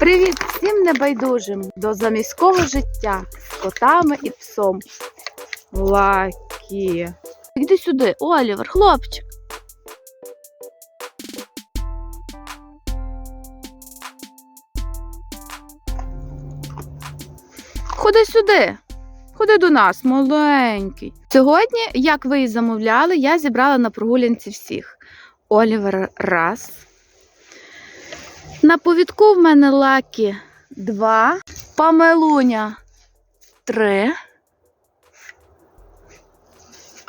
Привіт всім небайдужим до заміського життя з котами і псом. Лакі. Іди сюди, Олівер, хлопчик. Нас, маленький. Сьогодні, як ви і замовляли, я зібрала на прогулянці всіх. Олівер раз. На повідку в мене лакі два, памелуня три.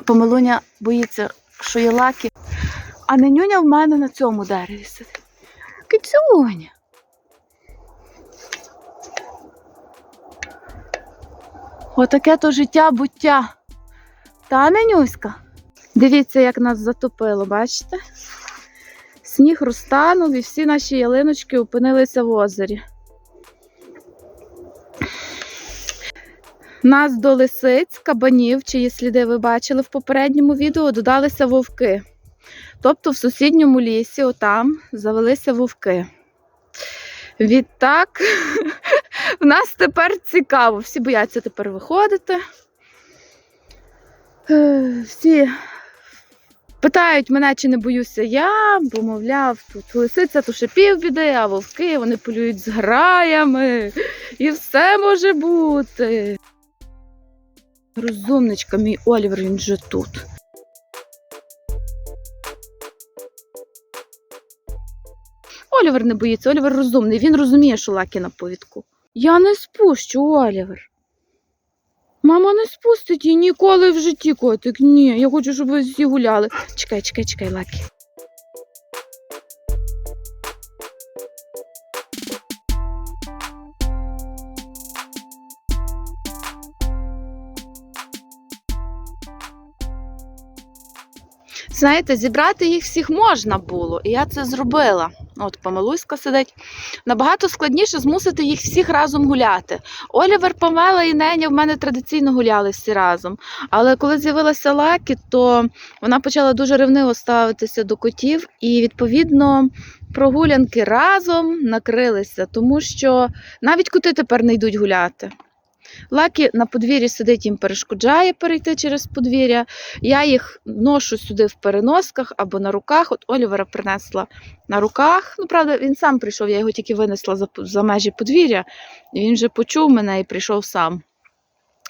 Памелуня боїться, що є лакі, а ненюня в мене на цьому дереві сидить. Кицюня. Отаке то життя буття. Та ненюська. Дивіться, як нас затопило, бачите? Сніг розтанув і всі наші ялиночки опинилися в озері. Нас до лисиць, кабанів, чиї сліди ви бачили в попередньому відео, додалися вовки. Тобто в сусідньому лісі, отам, завелися вовки. Відтак, в нас тепер цікаво. Всі бояться тепер виходити. Е, Всі Питають мене, чи не боюся я, бо, мовляв, тут лисиця то ще півбіди, а вовки вони полюють з граями. І все може бути. Розумничка, мій Олівер, він же тут. Олівер не боїться, Олівер розумний, він розуміє, що лаки на повідку. Я не спущу, Олівер. Мама не спустить її ніколи в житті, котик. Ні, я хочу, щоб ви всі гуляли. Чекай, чекай, чекай, Лакі. Знаєте, зібрати їх всіх можна було, і я це зробила. От Помилуська сидить. Набагато складніше змусити їх всіх разом гуляти. Олівер, Памела і Неня в мене традиційно гуляли всі разом. Але коли з'явилася Лакі, то вона почала дуже ревниво ставитися до котів, і відповідно прогулянки разом накрилися, тому що навіть коти тепер не йдуть гуляти. Лакі на подвір'ї сидить, їм перешкоджає перейти через подвір'я. Я їх ношу сюди в переносках або на руках. От Олівера принесла на руках. Ну, правда, він сам прийшов, я його тільки винесла за, за межі подвір'я, і він вже почув мене і прийшов сам.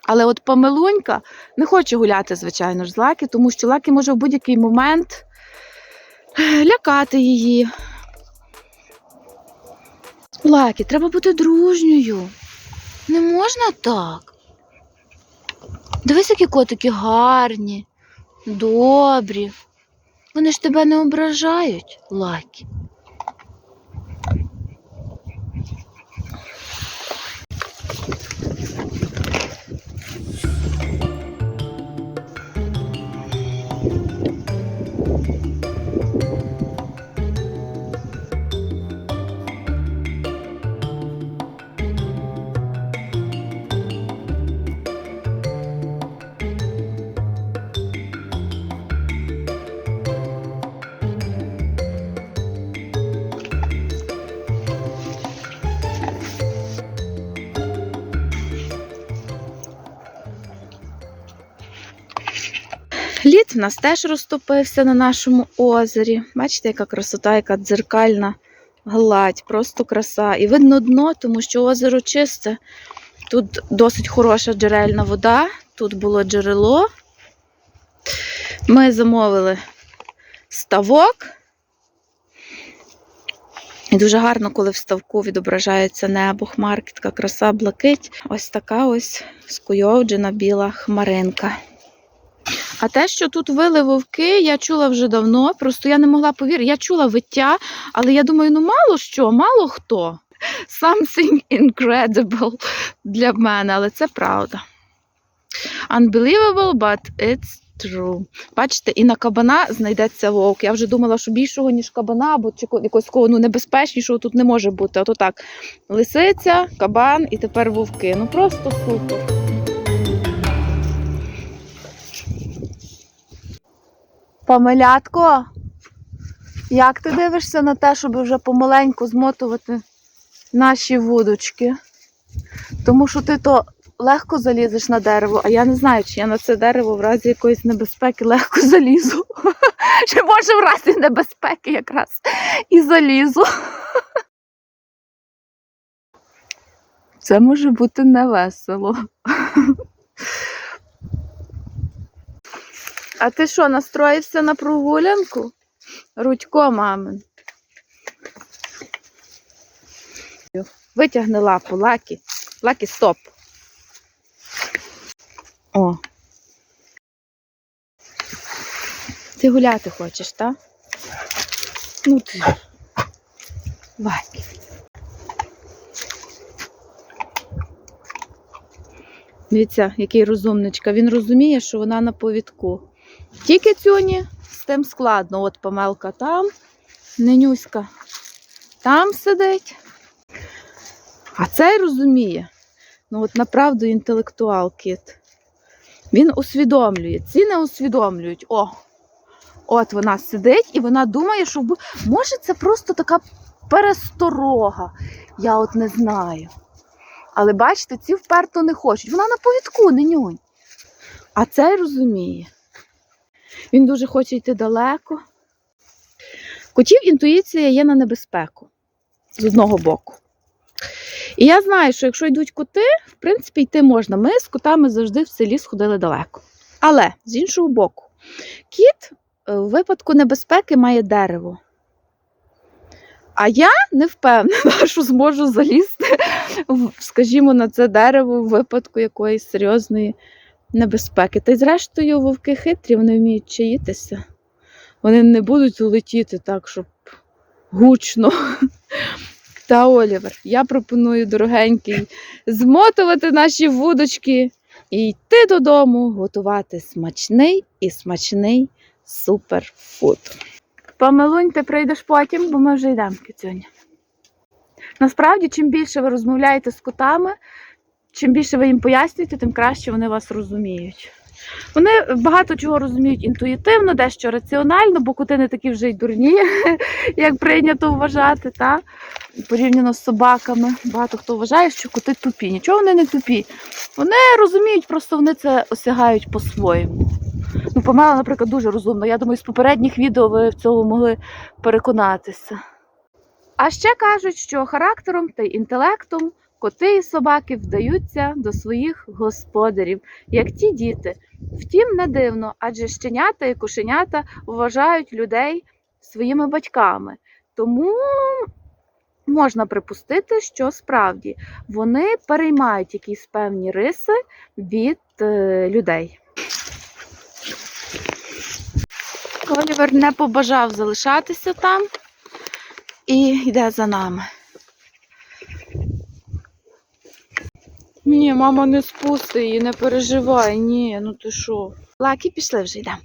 Але от Памелунька не хоче гуляти, звичайно ж, з Лакі, тому що Лакі може в будь-який момент лякати її. Лакі, треба бути дружньою. Не можна так. Дивись, які котики гарні, добрі. Вони ж тебе не ображають, Лакі. В нас теж розтопився на нашому озері. Бачите, яка красота, яка дзеркальна гладь, просто краса. І видно дно, тому що озеро чисте. Тут досить хороша джерельна вода, тут було джерело. Ми замовили ставок. І дуже гарно, коли в ставку відображається небо, хмарки, така краса, блакить. Ось така ось скуйовджена біла хмаринка. А те, що тут вили вовки, я чула вже давно, просто я не могла повірити. Я чула виття, але я думаю, ну мало що, мало хто. Something incredible для мене, але це правда. Unbelievable, but it's True. Бачите, і на кабана знайдеться вовк. Я вже думала, що більшого, ніж кабана, або якогось такого ну, небезпечнішого тут не може бути. Ото так. Лисиця, кабан і тепер вовки. Ну просто супер. Помилятко, як ти дивишся на те, щоб вже помаленьку змотувати наші вудочки? Тому що ти то легко залізеш на дерево, а я не знаю, чи я на це дерево в разі якоїсь небезпеки легко залізу. Чи може в разі небезпеки якраз і залізу. Це може бути невесело. А ти що, настроївся на прогулянку? Рудько, мамин. Витягни лапу, лакі. Лакі, стоп. О. Ти гуляти хочеш, так? Ну ти. Лакі. Дивіться, який розумничка. Він розуміє, що вона на повідку. Тільки цюні з тим складно. От помелка там, ненюська там сидить. А цей розуміє. Ну, от направду інтелектуал кіт. Він усвідомлює. Ці не усвідомлюють. О! От вона сидить і вона думає, що може це просто така пересторога. Я от не знаю. Але бачите, ці вперто не хочуть. Вона на повідку, не нюнь. А цей розуміє. Він дуже хоче йти далеко. Котів інтуїція є на небезпеку з одного боку. І я знаю, що якщо йдуть коти, в принципі, йти можна. Ми з котами завжди в селі сходили далеко. Але з іншого боку, кіт е, в випадку небезпеки має дерево. А я не впевнена, що зможу залізти, скажімо, на це дерево в випадку якоїсь серйозної небезпеки. Та й зрештою вовки хитрі, вони вміють чаїтися. Вони не будуть летіти так, щоб гучно. Та Олівер, я пропоную, дорогенький, змотувати наші вудочки і йти додому готувати смачний і смачний суперфуд. Помилунь, ти прийдеш потім, бо ми вже йдемо, кицюня. Насправді, чим більше ви розмовляєте з котами, чим більше ви їм пояснюєте, тим краще вони вас розуміють. Вони багато чого розуміють інтуїтивно, дещо раціонально, бо коти не такі вже й дурні, як прийнято вважати, та? порівняно з собаками. Багато хто вважає, що коти тупі. Нічого вони не тупі. Вони розуміють, просто вони це осягають по-своєму. Ну, Памела, наприклад, дуже розумна. Я думаю, з попередніх відео ви в цьому могли переконатися. А ще кажуть, що характером та інтелектом коти і собаки вдаються до своїх господарів, як ті діти. Втім, не дивно, адже щенята і кошенята вважають людей своїми батьками. Тому можна припустити, що справді вони переймають якісь певні риси від е, людей. Олівер не побажав залишатися там і йде за нами. Ні, мама не спусти її, не переживай. Ні, ну ти що? Лакі, пішли вже йдемо.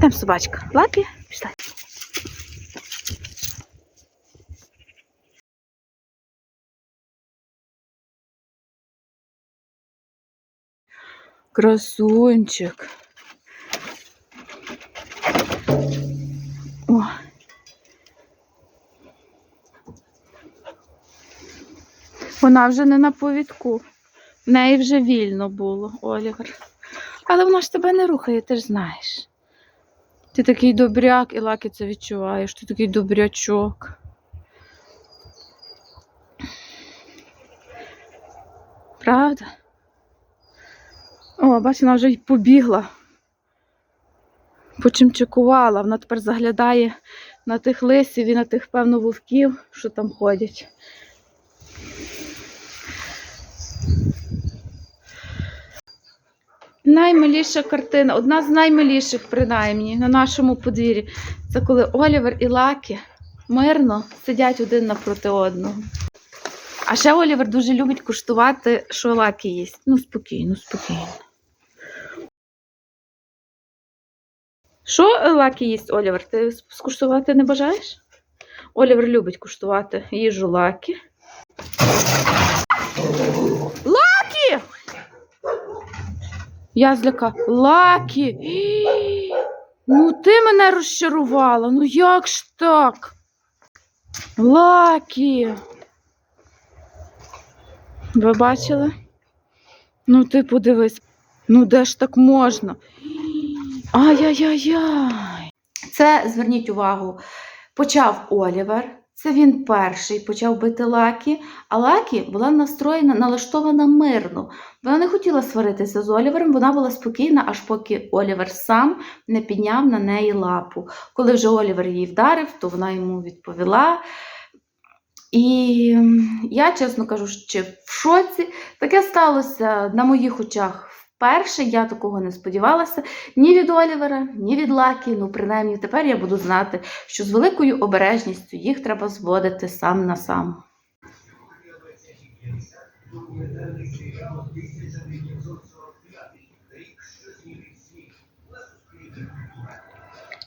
Там собачка. Лакі, пішли. Красунчик. О. Вона вже не на повідку. В неї вже вільно було, Олігер. Але вона ж тебе не рухає, ти ж знаєш. Ти такий добряк, і Лакі це відчуваєш. Ти такий добрячок. Правда? О, бач, вона вже й побігла. Почимчикувала. Вона тепер заглядає на тих лисів і на тих, певно, вовків, що там ходять. Наймиліша картина, одна з наймиліших, принаймні, на нашому подвір'ї. Це коли Олівер і Лакі мирно сидять один напроти одного. А ще Олівер дуже любить куштувати, що Лакі їсть. Ну, спокійно, спокійно. Що Лакі їсть, Олівер? Ти скуштувати не бажаєш? Олівер любить куштувати їжу Лакі. Лакі! Я зляка. Лакі! Ну ти мене розчарувала. Ну як ж так? Лакі. Ви бачили? Ну ти подивись. Ну де ж так можна? Ай-яй-яй-яй. Це зверніть увагу. Почав Олівер. Це він перший почав бити Лакі, а Лакі була настроєна, налаштована мирно. Вона не хотіла сваритися з Олівером, вона була спокійна, аж поки Олівер сам не підняв на неї лапу. Коли вже Олівер її вдарив, то вона йому відповіла. І я, чесно кажу, ще в шоці. Таке сталося на моїх очах вперше. Я такого не сподівалася ні від Олівера, ні від Лакі. Ну, принаймні, тепер я буду знати, що з великою обережністю їх треба зводити сам на сам.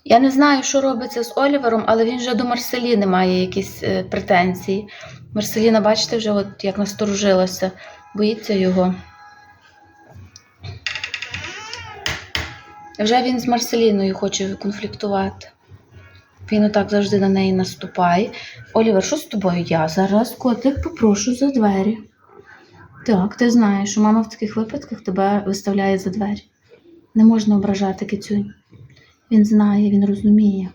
Я не знаю, що робиться з Олівером, але він вже до Марселіни має якісь е, претензії. Марселіна, бачите, вже от як насторожилася, боїться його. Вже він з Марселіною хоче конфліктувати. Він отак завжди на неї наступає. Олівер, що з тобою? Я зараз котик попрошу за двері. Так, ти знаєш, що мама в таких випадках тебе виставляє за двері. Не можна ображати кицюнь. Він знає, він розуміє.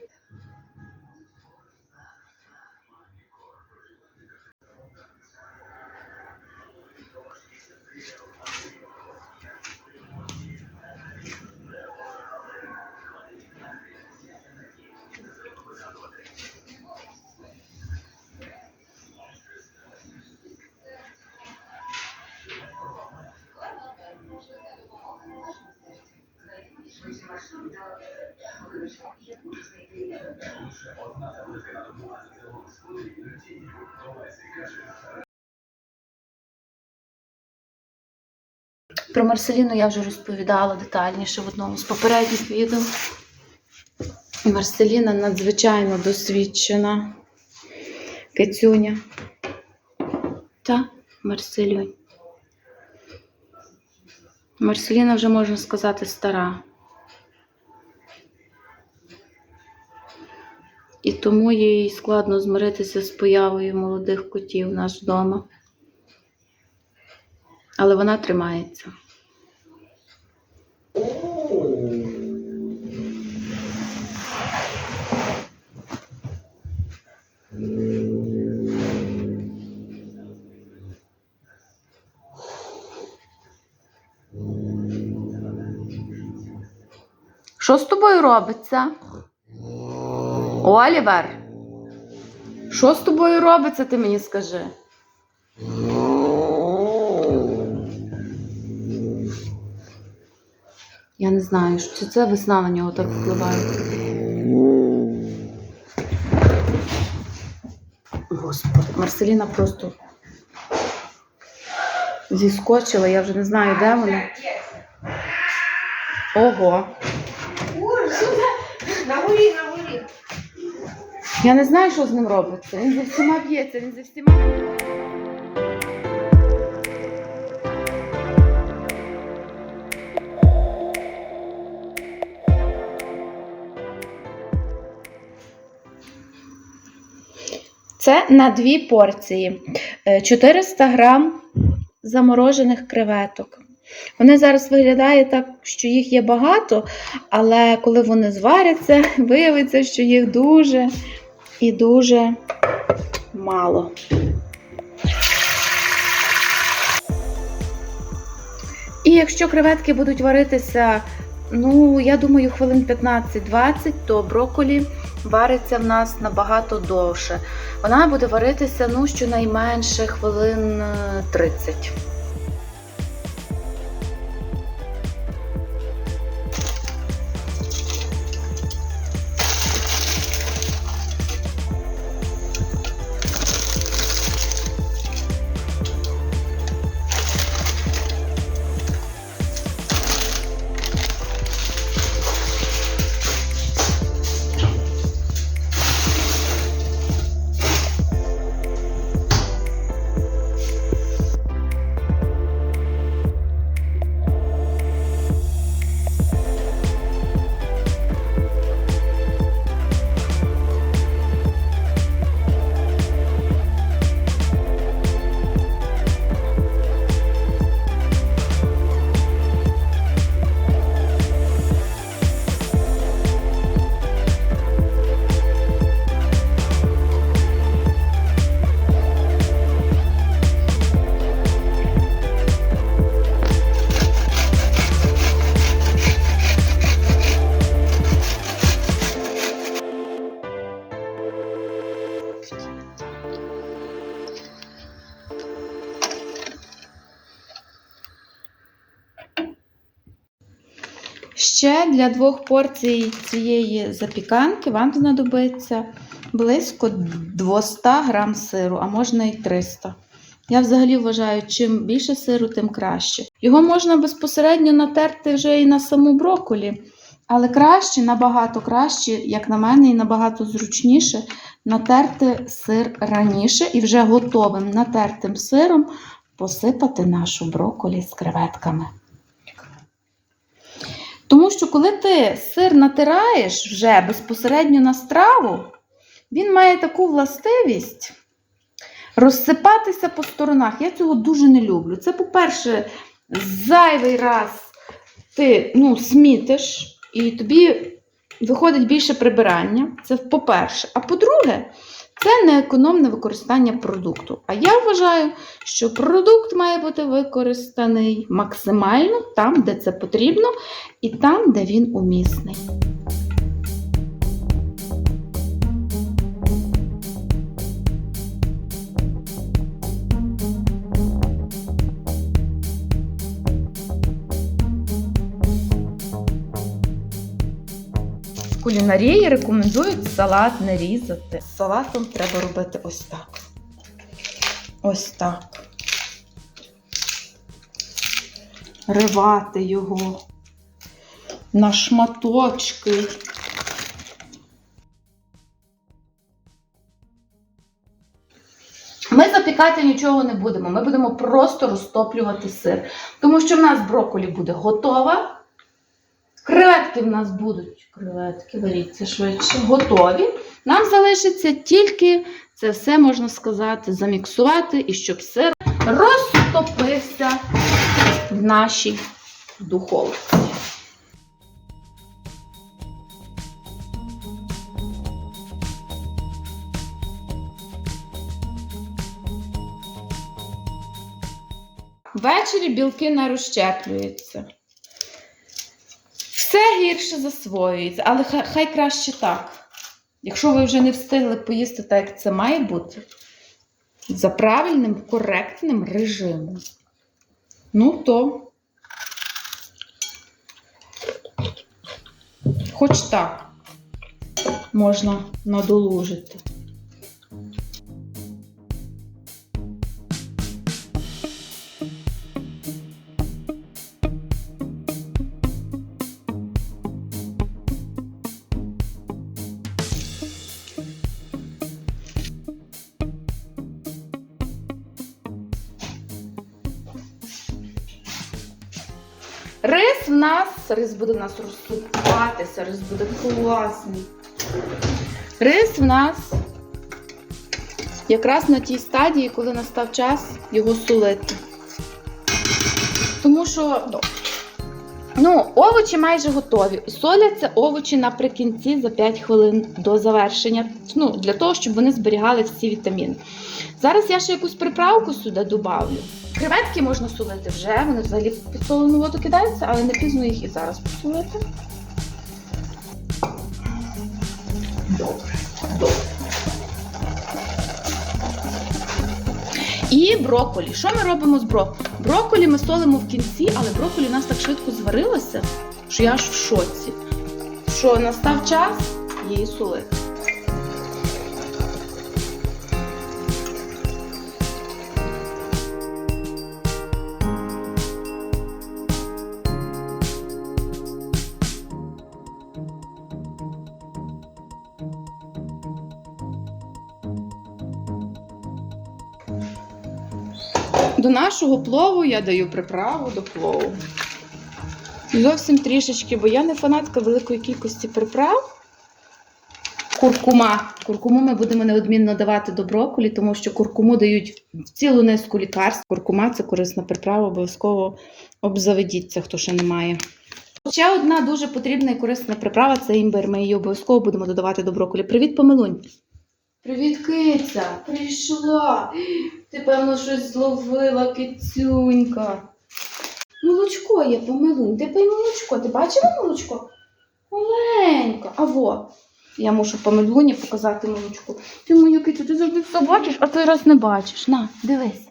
Про Марселіну я вже розповідала детальніше в одному з попередніх відео. Марселіна надзвичайно досвідчена кицюня. Та Марселюнь. Марселіна вже можна сказати стара. І тому їй складно змиритися з появою молодих котів в нас вдома. Але вона тримається. Що з тобою робиться? Олівер? Що з тобою робиться, ти мені скажи? Я не знаю, чи це весна на нього так впливає. Господи, Марселіна просто зіскочила, я вже не знаю, де вона. Ого. На горі, на горі. Я не знаю, що з ним робиться. Він зі всіма б'ється, він зі всіма. Це на дві порції. Е, 400 грам заморожених креветок. Вони зараз виглядає так, що їх є багато, але коли вони зваряться, виявиться, що їх дуже і дуже мало. І якщо креветки будуть варитися, ну, я думаю, хвилин 15-20, то брокколі вариться в нас набагато довше. Вона буде варитися ну, щонайменше хвилин е, 30. Для двох порцій цієї запіканки вам знадобиться близько 200 грам сиру, а можна і 300. Я взагалі вважаю, чим більше сиру, тим краще. Його можна безпосередньо натерти вже і на саму брокколі, але краще, набагато краще, як на мене, і набагато зручніше натерти сир раніше і вже готовим натертим сиром посипати нашу брокколі з креветками. Тому що коли ти сир натираєш вже безпосередньо на страву, він має таку властивість розсипатися по сторонах. Я цього дуже не люблю. Це, по-перше, зайвий раз ти ну, смітиш, і тобі виходить більше прибирання. Це по-перше. А по-друге, це неекономне використання продукту. А я вважаю, що продукт має бути використаний максимально там, де це потрібно, і там, де він умісний. Кулінарії рекомендують салат не різати. З салатом треба робити ось так. Ось так. Ривати його на шматочки. Ми запікати нічого не будемо. Ми будемо просто розтоплювати сир. Тому що в нас брокколі буде готова. Креветки в нас будуть. Креветки, беріться швидше, готові. Нам залишиться тільки це все, можна сказати, заміксувати і щоб сир розтопився в нашій духовці. Ввечері білки не розщеплюються. Все гірше засвоюється, але хай, хай краще так. Якщо ви вже не встигли поїсти так, як це має бути, за правильним, коректним режимом. Ну то. Хоч так можна надолужити. Рис буде в нас розсипатися, рис буде класний. Рис в нас якраз на тій стадії, коли настав час його солити. Тому що ну, овочі майже готові. Соляться овочі наприкінці за 5 хвилин до завершення. Ну, для того, щоб вони зберігали всі вітаміни. Зараз я ще якусь приправку сюди додавлю. Креветки можна солити вже, вони взагалі в підсолену воду кидаються, але не пізно їх і зараз посолити. Добре. І брокколі. Що ми робимо з брокколі? Брокколі ми солимо в кінці, але брокколі у нас так швидко зварилося, що я аж в шоці. Що настав час її солити. До нашого плову я даю приправу до плову. Зовсім трішечки, бо я не фанатка великої кількості приправ. Куркума. Куркуму ми будемо неодмінно давати до брокколі, тому що куркуму дають цілу низку лікарств. Куркума це корисна приправа, обов'язково обзаведіться, хто ще не має. Ще одна дуже потрібна і корисна приправа це імбир. Ми її обов'язково будемо додавати до брокколі. Привіт, помилунь! Привіт, киця! Прийшла! Ти, певно, щось зловила, кицюнька. Молочко є, помилунь. Де пий молочко? Ти бачила молочко? Маленька. А во. Я мушу помилуні показати молочко. Ти мою кицю, ти завжди все бачиш, а той раз не бачиш. На, дивись.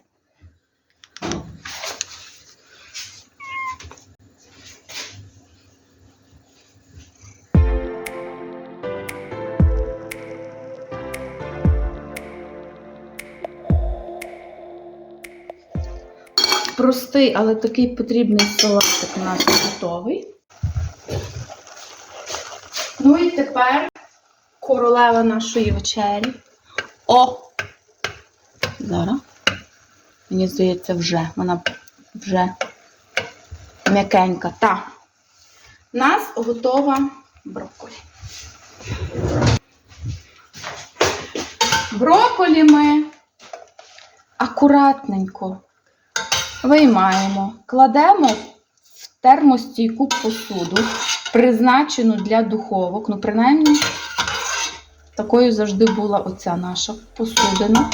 Простий, але такий потрібний салатик у нас готовий. Ну і тепер королева нашої вечері. О! Зараз. Мені здається, вже. Вона вже м'якенька. Так. У нас готова брокколі. Брокколі ми акуратненько виймаємо, кладемо в термостійку посуду, призначену для духовок. Ну, принаймні, такою завжди була оця наша посудина.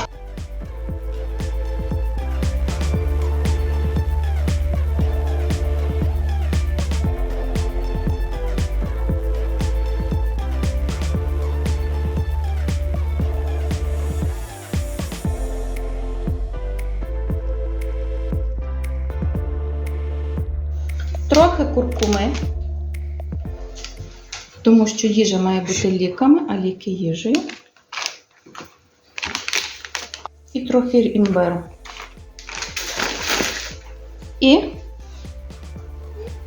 Тому що їжа має бути ліками, а ліки їжею. І трохи імбиру. І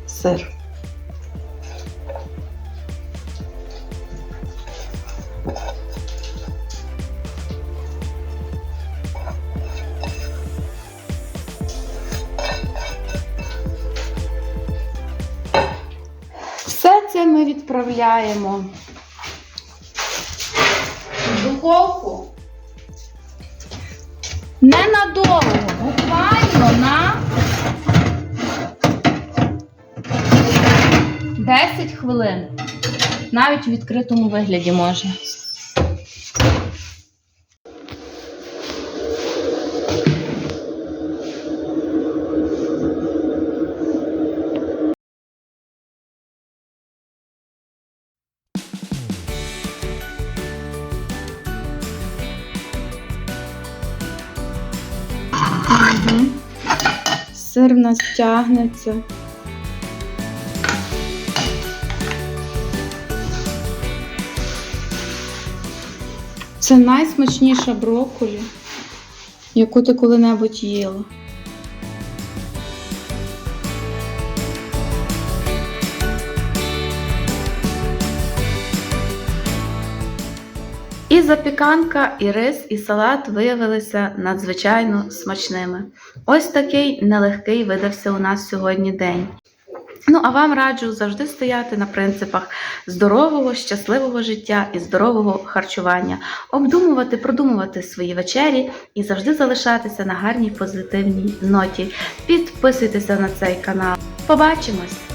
сир. Відправляємо в духовку ненадовго, буквально на 10 хвилин. Навіть в відкритому вигляді може. Сир в нас тягнеться. Це найсмачніша брокколі, яку ти коли-небудь їла. І запіканка, і рис, і салат виявилися надзвичайно смачними. Ось такий нелегкий видався у нас сьогодні день. Ну, а вам раджу завжди стояти на принципах здорового, щасливого життя і здорового харчування, обдумувати, продумувати свої вечері і завжди залишатися на гарній позитивній ноті. Підписуйтеся на цей канал. Побачимось!